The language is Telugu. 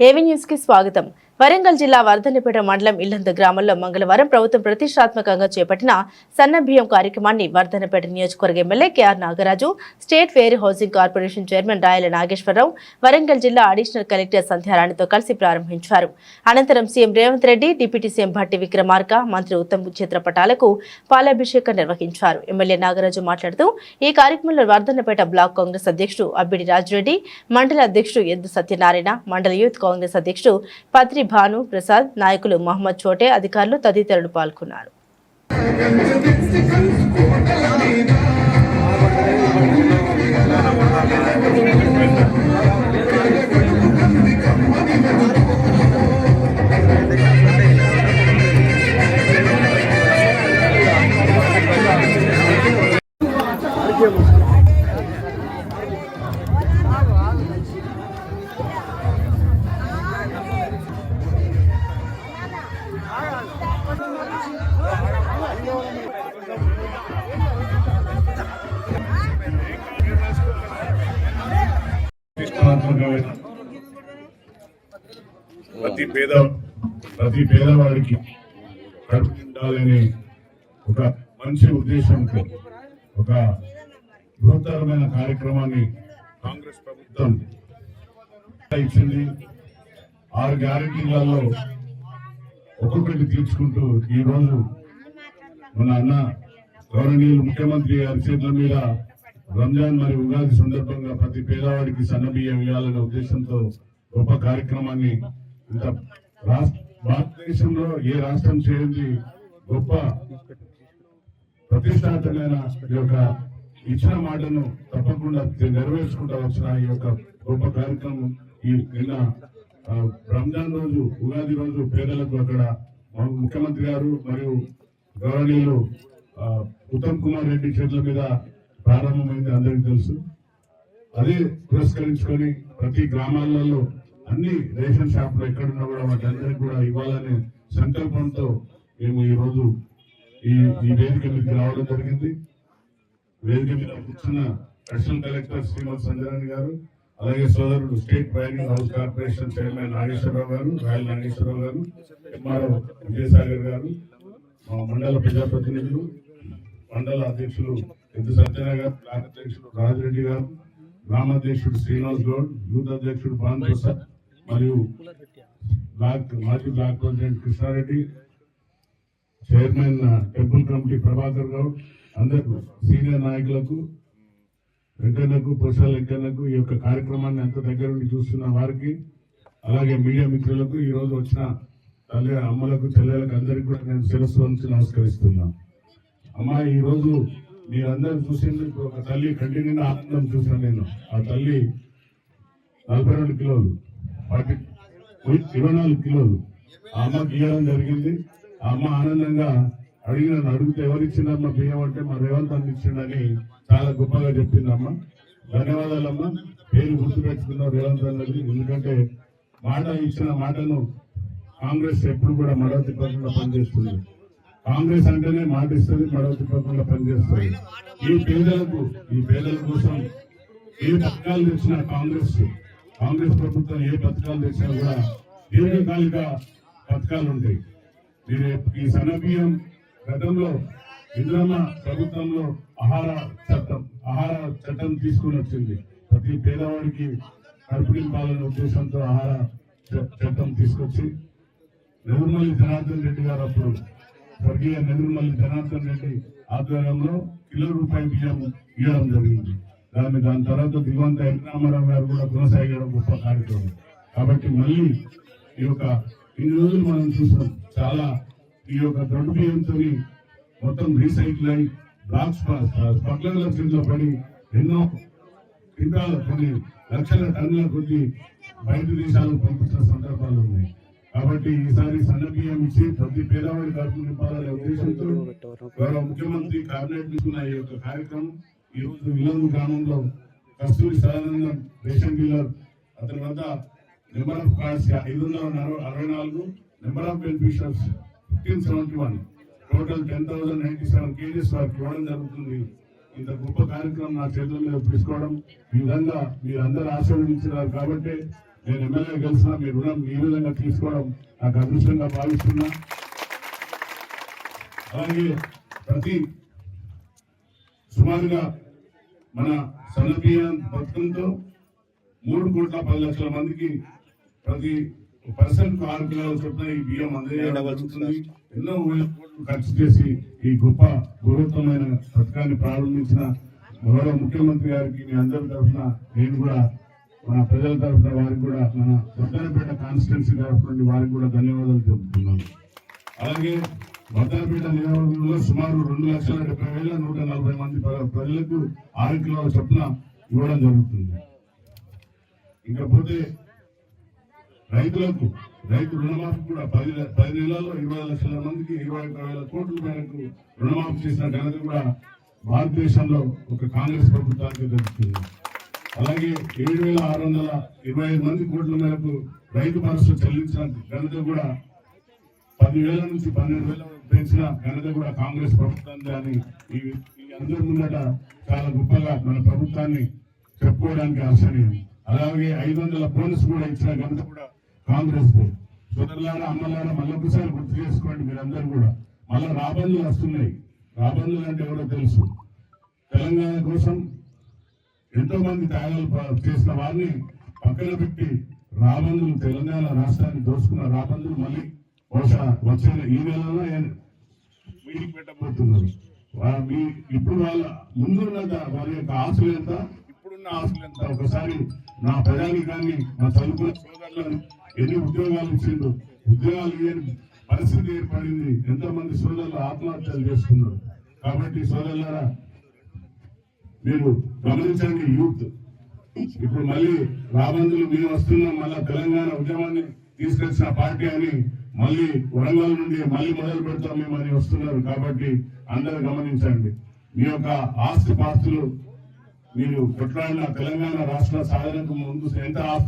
ఏవీ న్యూస్కి స్వాగతం? వరంగల్ జిల్లా వర్ధన్నపేట మండలం ఇల్లంద గ్రామంలో మంగళవారం ప్రభుత్వం ప్రతిష్టాత్మకంగా చేపట్టిన సన్న బియ్యం కార్యక్రమాన్ని వర్ధన్నపేట నియోజకవర్గ MLA K R Nagaraju state fair housing corporation chairman Rayala Nageswara Rao Warangal జిల్లా అడిషనల్ కలెక్టర్ సంధ్యారాణితో కలిసి ప్రారంభించారు. అనంతరం CM Revanth Reddy deputy CM Bhatti Vikramarka మంత్రి ఉత్తమ్ చిత్రపటాలకు పాలాభిషేకం నిర్వహించారు. ఎమ్మెల్యే నాగరాజు మాట్లాడుతూ ఈ కార్యక్రమంలో వర్ధన్నపేట బ్లాక్ కాంగ్రెస్ అధ్యక్షుడు అబ్బిడి రాజురెడ్డి మండల అధ్యక్షుడు ఎద్దు సత్యనారాయణ మండల యూత్ కాంగ్రెస్ అధ్యక్షుడు పత్రి భాను ప్రసాద్ నాయకులు మహమ్మద్ చోటే అధికారులు తదితరులు పాల్గొన్నారు. ప్రతి పేద ప్రతి పేదవాడికి కడుపు నిండాలని ఒక మంచి ఉద్దేశంతో ఒక బృహత్తరమైన కార్యక్రమాన్ని కాంగ్రెస్ ప్రభుత్వం ఇచ్చింది. ఆరు గ్యారెంటీలలో ఒక్కొక్కటి తీర్చుకుంటూ ఈ రోజు మన అన్న గౌరవనీయులు ముఖ్యమంత్రి గారి చేతుల మీద రంజాన్ మరియు ఉగాది సందర్భంగా ప్రతి పేదవాడికి సన్నబియ్యం ఇవ్వాలనే ఉద్దేశంతో గొప్ప కార్యక్రమాన్ని ఇంత భారతదేశంలో ఏ రాష్ట్రం చేయండి గొప్ప ప్రతిష్టాత్మకమైన ఈ యొక్క ఇచ్చిన మాటను తప్పకుండా నెరవేర్చుకుంటూ వచ్చిన ఈ యొక్క గొప్ప కార్యక్రమం ఈ నిన్న రంజాన్ రోజు ఉగాది రోజు పేదలకు అక్కడ ముఖ్యమంత్రి గారు మరియు గవర్నీయులు ఉత్తమ్ కుమార్ రెడ్డి చేతుల మీద ప్రారంభమైంది అందరికీ తెలుసు. అదే పురస్కరించుకొని ప్రతి గ్రామాలలో అన్ని రేషన్ షాపులు ఎక్కడున్నా కూడా వాటందరికీ కూడా ఇవ్వాలనే సంకల్పంతో మేము ఈరోజు ఈ ఈ వేదిక మీదకి రావడం జరిగింది. వేదిక మీద కూర్చున్న అడిషనల్ కలెక్టర్ శ్రీమతి సంజరాణి గారు అలాగే సోదరుడు state planning house corporation chairman Nageswara Rao గారు రాయల్ నాగేశ్వరరావు గారు ఎంఆర్ఓ విజయసాగర్ గారు మా మండల ప్రజాప్రతినిధులు మండల అధ్యక్షులు పెద్ద సత్యనారాయణ గారు బ్లాక్ అధ్యక్షుడు రాజరెడ్డి గారు గ్రామాధ్యక్షుడు శ్రీనివాస్ గౌడ్ యూత్ అధ్యక్షుడు భాన్ ప్రసాద్ మరియు బ్లాక్ మాజీ block president Krishna Reddy chairman temple committee Prabhakar Goud అందరు సీనియర్ నాయకులకు వెంకన్నకు ప్రసాద్ వెంకన్నకు ఈ యొక్క కార్యక్రమాన్ని ఎంత దగ్గర నుండి చూస్తున్న వారికి అలాగే మీడియా మిత్రులకు ఈ రోజు వచ్చిన తల్లి అమ్మలకు చెల్లెలకు అందరికీ కూడా నేను శిరస్సు వంచి నమస్కరిస్తున్నాను. అమ్మా ఈ రోజు మీరందరూ చూసేందుకు ఒక తల్లి కంటి నిండా ఆనందం చూసాను నేను. ఆ తల్లి నలభై రెండు కిలోలు ఫార్టీ ఇరవై నాలుగు కిలోలు. ఆ అమ్మకి ఇవ్వడం జరిగింది. ఆ అమ్మ ఆనందంగా అడిగిన అడిగితే ఎవరిచ్చిందమ్మ బియ్యం అంటే మా రేవంత్ అన్న ఇచ్చిండని చాలా గొప్పగా చెప్పింది అమ్మ ధన్యవాదాలమ్మా. పేరు గుర్తుపెట్టుకున్నావు రేవంత్ అన్నది. ఎందుకంటే మాట ఇచ్చిన మాటను కాంగ్రెస్ ఎప్పుడు కూడా మడవ తిప్పకుండా పనిచేస్తుంది. కాంగ్రెస్ అంటేనే మాట ఇస్తుంది మడవ తిప్పకుండా పనిచేస్తుంది ఈ పేదలకు ఈ పేదల కోసం ఏ పథకాలు తెచ్చినా కాంగ్రెస్ కాంగ్రెస్ ప్రభుత్వం ఏ పథకాలు తెచ్చినా కూడా దీర్ఘకాలిక పథకాలు ఉంటాయి. మీరు ఈ సన్నబియ్యం గతంలో ఇంద్రమ్మ ప్రభుత్వంలో ఆహార చట్టం ఆహార చట్టం తీసుకుని వచ్చింది. ప్రతి పేదవాడికి కడుపు ఉద్దేశంతో ఆహార చ- చట్టం తీసుకొచ్చి నెదురుమల్లి జనార్దన్ రెడ్డి గారు అప్పుడు స్వర్గీయ నెదురుమల్లి జనార్దన్ రెడ్డి ఆధ్వర్యంలో కిలో రూపాయి బియ్యం ఇవ్వడం జరిగింది. దాని దాని తర్వాత దివంత ఎన్ రామారావు గారు కూడా కొనసాగడం గొప్ప కార్యక్రమం. కాబట్టి మళ్ళీ ఈ యొక్క ఇన్ని రోజులు మనం చూసాం చాలా ఈ యొక్క దొడ్డు బియ్యంతో మొత్తం రీసైకిల్ అయి బ్లాక్స్ స్మగ్లర్ల కింద పడి ఎన్నో క్వింటాల కొన్ని లక్షల టన్నుల కొద్ది బయట దేశాలకు పంపించిన సందర్భాలు ఉన్నాయి. కాబట్టి ఈసారి సన్న ఇచ్చి ప్రతి పేదవాడి కడుపు నింపాలనే ఉద్దేశంతో గౌరవ ముఖ్యమంత్రి కేబినెట్ తీసుకున్న ఈ యొక్క కార్యక్రమం ఈ రోజు విలందు గ్రామంలో కస్తూరి సదానందం రేషన్ డీలర్ అతని వద్ద నెంబర్ ఆఫ్ కార్డ్స్ ఐదు వందల అరవై నాలుగు number of beneficiaries fifteen seventy one total ten thousand ninety seven kgs వారికి ఇవ్వడం జరుగుతుంది. ఇంత గొప్ప కార్యక్రమం నా చేతుల మీద తీసుకోవడం ఈ విధంగా మీరు అందరూ ఆశీర్వదించినారు కాబట్టి నేను ఎమ్మెల్యే కలిసిన మీ రుణం ఈ విధంగా తీసుకోవడం నాకు అదృష్టంగా భావిస్తున్నా. అలాగే ప్రతి సుమారుగా మన సన్నపీయ పథకంతో మూడు కోట్ల పది లక్షల మందికి ప్రతి పర్సెంట్ ఆరు కిలోల చొప్పున ఈ బియ్యం అందజేయడం ఎన్నో వేల కోట్లు ఖర్చు చేసి ఈ గొప్ప గౌరవమైన పథకాన్ని ప్రారంభించిన గౌరవ ముఖ్యమంత్రి గారికి మీ అందరి తరఫున నేను కూడా మన ప్రజల తరఫున వారికి కూడా మన వర్ధనపేట కాన్స్టిట్యున్సీ తరఫున వారికి కూడా ధన్యవాదాలు చెబుతున్నాను అలాగే వర్ధనపేట నియోజకవర్గంలో సుమారు రెండు లక్షల డెబ్బై వేల నూట నలభై మంది ప్రజలకు ఆరు కిలోల చొప్పున ఇవ్వడం జరుగుతుంది. ఇంకా పోతే రైతులకు రైతు రుణమాఫీ కూడా పది పది నెలల్లో ఇరవై లక్షల మందికి ఇరవై ఒక్క వేల కోట్ల మేరకు రుణమాఫీ చేసిన ఘనత కూడా భారతదేశంలో ఒక కాంగ్రెస్ ప్రభుత్వానికి దక్కుతుంది అలాగే ఏడు వేల ఆరు వందల ఇరవై ఐదు మంది కోట్ల మేరకు రైతు భరోసా చెల్లించిన ఘనత కూడా పదివేల నుంచి పన్నెండు వేల పెంచిన ఘనత కూడా కాంగ్రెస్ ప్రభుత్వాన్ని అని ఈ అందరి ముందట చాలా గొప్పగా మన ప్రభుత్వాన్ని చెప్పుకోవడానికి ఆశ్చర్యం అలాగే ఐదు వందల బోనస్ కూడా ఇచ్చిన ఘనత కూడా కాంగ్రెస్ దే. సోదరులారా అమ్మలారా మళ్ళొకసారి గుర్తు చేసుకోండి మీరందరూ కూడా. మళ్ళీ రాబందులు వస్తున్నాయి. రాబందులు అంటే ఎవరో తెలుసు. తెలంగాణ కోసం ఎంతో మంది త్యాగాలు చేసిన వారిని పక్కన పెట్టి రాబందులు తెలంగాణ రాష్ట్రాన్ని దోచుకున్న రాబందులు మళ్ళీ బహుశా వచ్చిన ఈ నెలలో మీటింగ్ పెట్టబోతున్నారు. మీ ఇప్పుడు వాళ్ళ ముందున్న వారి యొక్క ఆశలు ఎంత? ఇప్పుడున్న ఆశలు ఎంత? ఒకసారి నా ప్రజానికాన్ని నా చదువుకున్న సోదరులను ఎన్ని ఉద్యోగాలు ఇచ్చిండ్రు? ఉద్యోగాలు ఇవ్వని పరిస్థితి ఏర్పడింది. ఎంతో మంది సోదరులు ఆత్మహత్యలు చేసుకున్నారు. కాబట్టి సోదరులారా మీరు గమనించండి యూత్. ఇప్పుడు మళ్ళీ రాబందులు మేము వస్తున్నాం మళ్ళా తెలంగాణ ఉద్యమాన్ని తీసుకొచ్చిన పార్టీ అని మళ్ళీ వరంగల్ నుండి మళ్ళీ మొదలు పెడతాం మేము అని వస్తున్నారు కాబట్టి అందరూ గమనించండి. మీ యొక్క ఆస్తి పాస్తులు మీరు కొట్లాడిన తెలంగాణ రాష్ట్ర సాధనకు ముందు ఎంత ఆస్తులు